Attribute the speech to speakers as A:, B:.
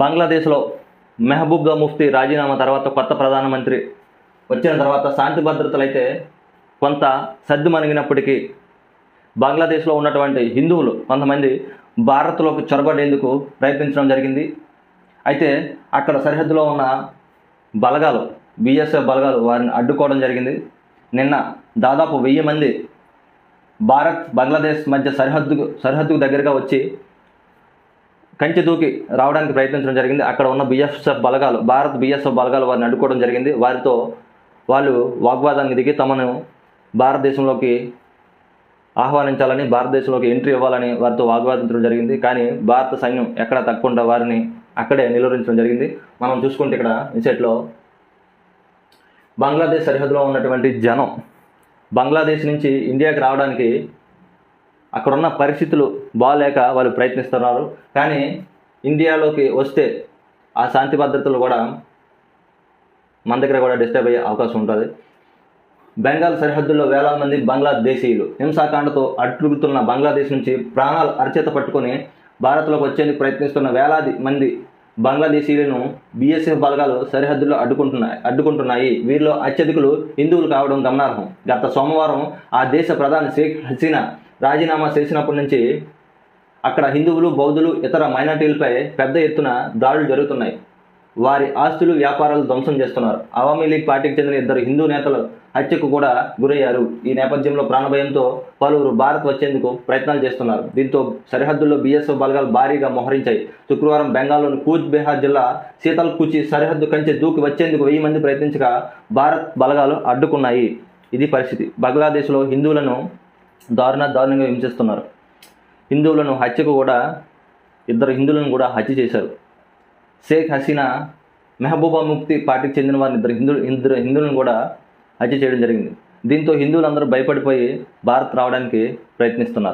A: బంగ్లాదేశ్లో మెహబూబ్ ముఫ్తీ రాజీనామా తర్వాత కొత్త ప్రధానమంత్రి వచ్చిన తర్వాత శాంతి భద్రతలు అయితే కొంత సర్ది మనిగినప్పటికీ బంగ్లాదేశ్లో ఉన్నటువంటి హిందువులు కొంతమంది భారత్లోకి చొరబడేందుకు ప్రయత్నించడం జరిగింది. అయితే అక్కడ సరిహద్దులో ఉన్న బలగాలు బీఎస్ఎఫ్ బలగాలు వారిని అడ్డుకోవడం జరిగింది. నిన్న దాదాపు వెయ్యి మంది భారత్ బంగ్లాదేశ్ మధ్య సరిహద్దుకు సరిహద్దుకు దగ్గరగా వచ్చి కంచె దూకి రావడానికి ప్రయత్నించడం జరిగింది. అక్కడ ఉన్న బీఎస్ఎఫ్ బలగాలు భారత్ బీఎస్ఎఫ్ బలగాలు వారిని అడ్డుకోవడం జరిగింది. వారితో వాళ్ళు వాగ్వాదానికి దిగి తమను భారతదేశంలోకి ఆహ్వానించాలని భారతదేశంలోకి ఎంట్రీ ఇవ్వాలని వారితో వాగ్వాదించడం జరిగింది. కానీ భారత సైన్యం ఎక్కడ తప్పకుండా వారిని అక్కడే నిలువరించడం జరిగింది. మనం చూసుకుంటే ఇక్కడ ఇన్సెట్లో బంగ్లాదేశ్ సరిహద్దులో ఉన్నటువంటి జనం బంగ్లాదేశ్ నుంచి ఇండియాకి రావడానికి అక్కడున్న పరిస్థితులు బాగాలేక వాళ్ళు ప్రయత్నిస్తున్నారు. కానీ ఇండియాలోకి వస్తే ఆ శాంతి భద్రతలు కూడా మన దగ్గర కూడా డిస్టర్బ్ అయ్యే అవకాశం ఉంటుంది. బెంగాల్ సరిహద్దుల్లో వేలాది మంది బంగ్లాదేశీయులు హింసాకాండతో అట్టుగుతున్న బంగ్లాదేశ్ నుంచి ప్రాణాలు అరచేత పట్టుకొని భారత్లోకి వచ్చేందుకు ప్రయత్నిస్తున్న వేలాది మంది బంగ్లాదేశీయులను బీఎస్ఎఫ్ బలగాలు సరిహద్దుల్లో అడ్డుకుంటున్నాయి అడ్డుకుంటున్నాయి. వీరిలో అత్యధికులు హిందువులు కావడం గమనార్హం. గత సోమవారం ఆ దేశ ప్రధాని షేక్ హసీనా రాజీనామా చేసినప్పటి నుంచి అక్కడ హిందువులు బౌద్ధులు ఇతర మైనార్టీలపై పెద్ద ఎత్తున దాడులు జరుగుతున్నాయి. వారి ఆస్తులు వ్యాపారాలు ధ్వంసం చేస్తున్నారు. అవామీ లీగ్ పార్టీకి చెందిన ఇద్దరు హిందూ నేతలు హత్యకు కూడా గురయ్యారు. ఈ నేపథ్యంలో ప్రాణభయంతో పలువురు భారత్ వచ్చేందుకు ప్రయత్నాలు చేస్తున్నారు. దీంతో సరిహద్దుల్లో బీఎస్ఎఫ్ బలగాలు భారీగా మోహరించాయి. శుక్రవారం బెంగాల్లోని కూచ్ బెహార్ జిల్లా శీతల్ కుచి సరిహద్దు కంచె దూకి వచ్చేందుకు వెయ్యి మంది ప్రయత్నించగా భారత్ బలగాలు అడ్డుకున్నాయి. ఇది పరిస్థితి. బంగ్లాదేశ్లో హిందువులను దారుణ దారుణంగా హింసిస్తున్నారు. హిందువులను హత్యకు కూడా ఇద్దరు హిందువులను కూడా హత్య చేశారు. షేక్ హసీనా మెహబూబా ముక్తి పార్టీకి చెందిన వారిని ఇద్దరు హిందువులు ఇద్దరు హిందువులను కూడా హత్య చేయడం జరిగింది. దీంతో హిందువులందరూ భయపడిపోయి భారత్ రావడానికి ప్రయత్నిస్తున్నారు.